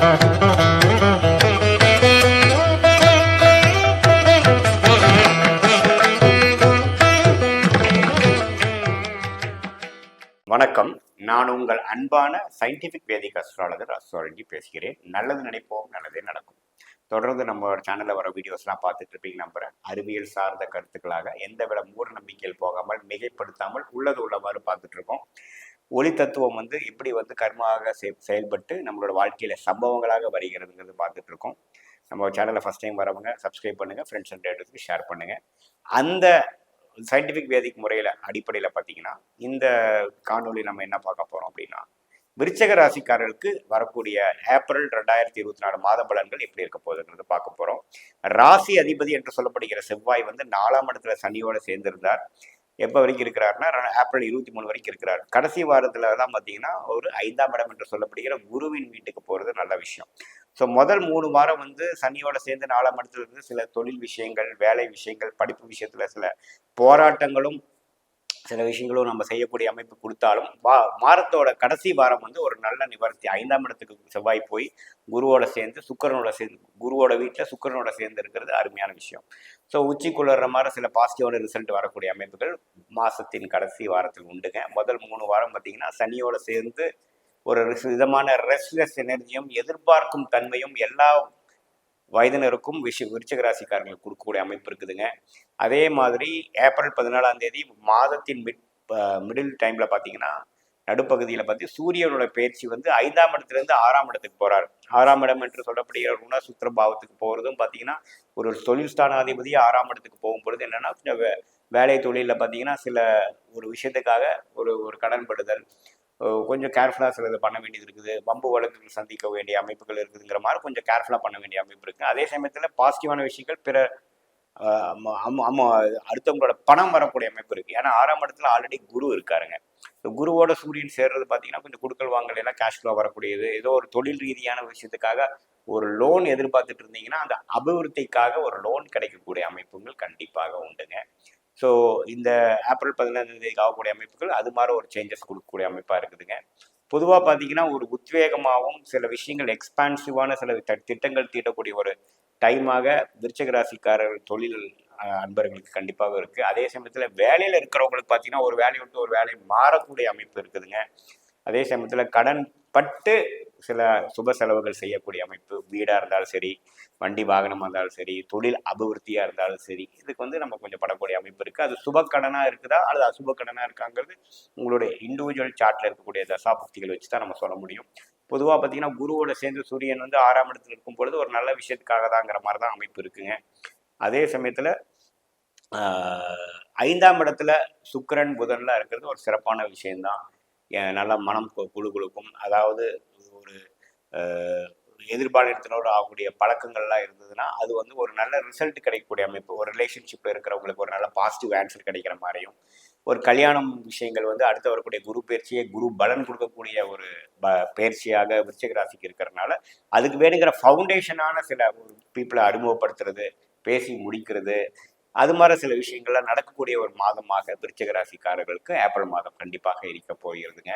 வணக்கம். நான் உங்கள் அன்பான சயின்டிஃபிக் வேதிக் அஸ்ட்ராலஜர் அஸ்ட்ராலஜி பேசுகிறேன். நல்லது நினைப்போம் நல்லதே நடக்கும். தொடர்ந்து நம்ம சேனலில் வர வீடியோஸ்லாம் பார்த்துட்டு இருப்பீங்க நம்புறேன். அறிவியல் சார்ந்த கருத்துக்களாக எந்த விட மூட நம்பிக்கையில் போகாமல் மிகைப்படுத்தாமல் உள்ளது உள்ளவாறு பார்த்துட்டு இருக்கோம். ஒளி தத்துவம் வந்து எப்படி வந்து கர்மமாக செ செயல்பட்டு நம்மளோட வாழ்க்கையில சம்பவங்களாக வருகிறதுங்கிறது பார்த்துட்டு இருக்கோம் நம்ம சேனலில் ஃபஸ்ட் டைம் வரவங்க சப்ஸ்கிரைப் பண்ணுங்கள் ஃப்ரெண்ட்ஸ் அண்ட் ரிலேட்டிவ்ஸ்க்கு ஷேர் பண்ணுங்கள் அந்த சயின்டிஃபிக் வேதிக் முறையில் அடிப்படையில் பார்த்தீங்கன்னா இந்த காணொலி நம்ம என்ன பார்க்க போகிறோம் அப்படின்னா விருச்சக ராசிக்காரர்களுக்கு வரக்கூடிய ஏப்ரல் ரெண்டாயிரத்தி இருபத்தி நாலு மாத பலன்கள் எப்படி இருக்க போகுதுங்கிறது பார்க்க போகிறோம் ராசி அதிபதி என்று சொல்லப்படுகிற செவ்வாய் வந்து நாலாம் இடத்துல சனியோடு சேர்ந்திருந்தார். எப்போ வரைக்கும் இருக்கிறாருன்னா ஏப்ரல் இருபத்தி மூணு வரைக்கும் இருக்கிறார். கடைசி வாரத்தில் தான் பார்த்தீங்கன்னா ஒரு ஐந்தாம் இடம் என்று சொல்லப்படுகிற குருவின் வீட்டுக்கு போகிறது நல்ல விஷயம். ஸோ முதல் மூணு வாரம் வந்து சனியோட சேர்ந்து நாலாம் இடத்துல இருந்து சில தொழில் விஷயங்கள் வேலை விஷயங்கள் படிப்பு விஷயத்துல சில போராட்டங்களும் சில விஷயங்களும் நம்ம செய்யக்கூடிய அமைப்பு கொடுத்தாலும் வா வாரத்தோட கடைசி வாரம் வந்து ஒரு நல்ல நிவர்த்தி. ஐந்தாம் இடத்துக்கு செவ்வாய் போய் குருவோட சேர்ந்து சுக்கரனோட சேர்ந்து குருவோட வீட்டில் சுக்கரனோட சேர்ந்து இருக்கிறது அருமையான விஷயம். ஸோ உச்சி மாதிரி சில பாசிட்டிவான ரிசல்ட் வரக்கூடிய அமைப்புகள் மாதத்தின் கடைசி வாரத்தில் உண்டுங்க. முதல் மூணு வாரம் பார்த்தீங்கன்னா சனியோட சேர்ந்து ஒரு விதமான ரெஸ்ட்லெஸ் எனர்ஜியும் எதிர்பார்க்கும் தன்மையும் எல்லா வயதினருக்கும் விஷ விருச்சக ராசிக்காரங்களுக்கு கொடுக்கக்கூடிய அமைப்பு இருக்குதுங்க. அதே மாதிரி ஏப்ரல் பதினாலாம் தேதி மாதத்தின் மிட் மிடில் டைம்ல பார்த்தீங்கன்னா நடுப்பகுதியில் பார்த்து சூரியனோட பயிற்சி வந்து ஐந்தாம் இடத்துலேருந்து ஆறாம் இடத்துக்கு போகிறார் ஆறாம் இடம் என்று சொல்லப்படுகிற ருணசுத்திர பாவத்துக்கு போகிறதும் பார்த்தீங்கன்னா ஒரு தொழில் ஸ்தானாதிபதி ஆறாம் இடத்துக்கு போகும்பொழுது என்னென்னா கொஞ்சம் வே- வேலை தொழிலில் பார்த்தீங்கன்னா சில ஒரு விஷயத்துக்காக ஒரு ஒரு கடன்படுதல் கொஞ்சம் கேர்ஃபுல்லாக சில பண்ண வேண்டியது இருக்குது. வம்பு வழக்குகள் சந்திக்க வேண்டிய அமைப்புகள் இருக்குதுங்கிற மாதிரி கொஞ்சம் கேர்ஃபுல்லாக பண்ண வேண்டிய அமைப்பு இருக்குது அதே சமயத்தில் பாசிட்டிவான விஷயங்கள் பிற அடுத்தவங்களோட பணம் வரக்கூடிய அமைப்பு இருக்குது ஏன்னா ஆறாம் இடத்துல ஆல்ரெடி குரு இருக்காருங்க. குருவோட சூரியன் சேர்றது பார்த்தீங்கன்னா கொஞ்சம் குடுக்கல் வாங்கல் எல்லாம் கேஷ் ஃப்ளோ வரக்கூடியது. ஏதோ ஒரு தொழில் ரீதியான விஷயத்துக்காக ஒரு லோன் எதிர்பார்த்துட்டு இருந்தீங்கன்னா அந்த அபிவிருத்திக்காக ஒரு லோன் கிடைக்கக்கூடிய அமைப்புகள் கண்டிப்பாக உண்டுங்க. ஸோ இந்த ஏப்ரல் பதினைந்தாம் தேதிக்கு ஆகக்கூடிய அமைப்புகள் அது மாதிரி ஒரு சேஞ்சஸ் கொடுக்கக்கூடிய அமைப்பாக இருக்குதுங்க. பொதுவாக பார்த்தீங்கன்னா ஒரு உத்வேகமாகவும் சில விஷயங்கள் எக்ஸ்பான்சிவான சில த- திட்டங்கள் தீட்டக்கூடிய ஒரு டைமாக விருச்சக ராசிக்காரர் தொழில் அன்பர்களுக்கு கண்டிப்பாக இருக்குது அதே சமயத்தில் வேலையில் இருக்கிறவங்களுக்கு பார்த்தீங்கன்னா ஒரு வேலையை விட்டு ஒரு வேலை மாறக்கூடிய அமைப்பு இருக்குதுங்க. அதே சமயத்தில் கடன் பட்டு சில சுப செலவுகள் செய்யக்கூடிய அமைப்பு வீடாக இருந்தாலும் சரி வண்டி வாகனமாக இருந்தாலும் சரி தொழில் அபிவிருத்தியாக இருந்தாலும் சரி இதுக்கு வந்து நம்ம கொஞ்சம் படக்கூடிய அமைப்பு இருக்குது அது சுப கடனாக இருக்குதா அல்லது அசுப கடனாக இருக்காங்கிறது உங்களுடைய இண்டிவிஜுவல் சார்ட்டில் இருக்கக்கூடிய தசாபக்திகள் வச்சு தான் நம்ம சொல்ல முடியும். பொதுவாக பார்த்தீங்கன்னா குருவோட சேர்ந்து சூரியன் வந்து ஆறாம் இடத்துல இருக்கும் பொழுது ஒரு நல்ல விஷயத்துக்காக தாங்கிற மாதிரி தான் அமைப்பு இருக்குங்க. அதே சமயத்தில் ஐந்தாம் இடத்துல சுக்கரன் புதன்லாம் இருக்கிறது ஒரு சிறப்பான விஷயம்தான். நல்லா நல்ல மனம் கு- குழு குழுக்கும் அதாவது எதிர்பாலினத்தினோடு ஆகக்கூடிய பழக்கங்கள்லாம் இருந்ததுன்னா அது வந்து ஒரு நல்ல ரிசல்ட் கிடைக்கக்கூடிய அமைப்பு. ஒரு ரிலேஷன்ஷிப்பில் இருக்கிறவங்களுக்கு ஒரு நல்ல பாசிட்டிவ் ஆன்சர் கிடைக்கிற மாதிரியும் ஒரு கல்யாணம் விஷயங்கள் வந்து அடுத்து வரக்கூடிய குரு பயிற்சியை குரு பலன் கொடுக்கக்கூடிய ஒரு ப பயிற்சியாக விருச்சிக ராசிக்கு இருக்கிறதுனால அதுக்கு வேணுங்கிற ஃபவுண்டேஷனான சில ஒரு பீப்புளை அறிமுகப்படுத்துறது பேசி முடிக்கிறது அது மாதிரி சில விஷயங்கள்லாம் நடக்கக்கூடிய ஒரு மாதமாக விருச்சிக ராசிக்காரர்களுக்கு ஏப்ரல் மாதம் கண்டிப்பாக இருக்க போகிறதுங்க.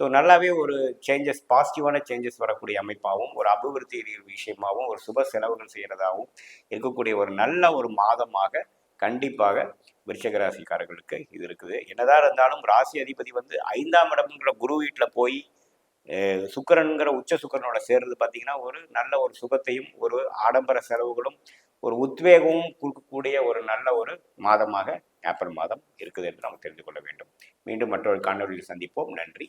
ஸோ நல்லாவே ஒரு சேஞ்சஸ் பாசிட்டிவான சேஞ்சஸ் வரக்கூடிய அமைப்பாகவும் ஒரு அபிவிருத்தி விஷயமாகவும் ஒரு சுப செலவுகள் செய்கிறதாகவும் இருக்கக்கூடிய ஒரு நல்ல ஒரு மாதமாக கண்டிப்பாக விருச்சிக ராசிக்காரர்களுக்கு இது இருக்குது. என்னதான் இருந்தாலும் ராசி அதிபதி வந்து ஐந்தாம் இடம்ங்கிற குரு வீட்டில் போய் சுக்கரனுங்கிற சுக்கிரன்கிற உச்ச சுக்கரனோட சேர்றது பார்த்தீங்கன்னா ஒரு நல்ல ஒரு சுகத்தையும் ஒரு ஆடம்பர செலவுகளும் ஒரு உத்வேகமும் கொடுக்கக்கூடிய ஒரு நல்ல ஒரு மாதமாக ஏப்ரல் மாதம் இருக்குது என்று நாம் தெரிந்து கொள்ள வேண்டும். மீண்டும் மற்றொரு காணொலியில் சந்திப்போம். நன்றி.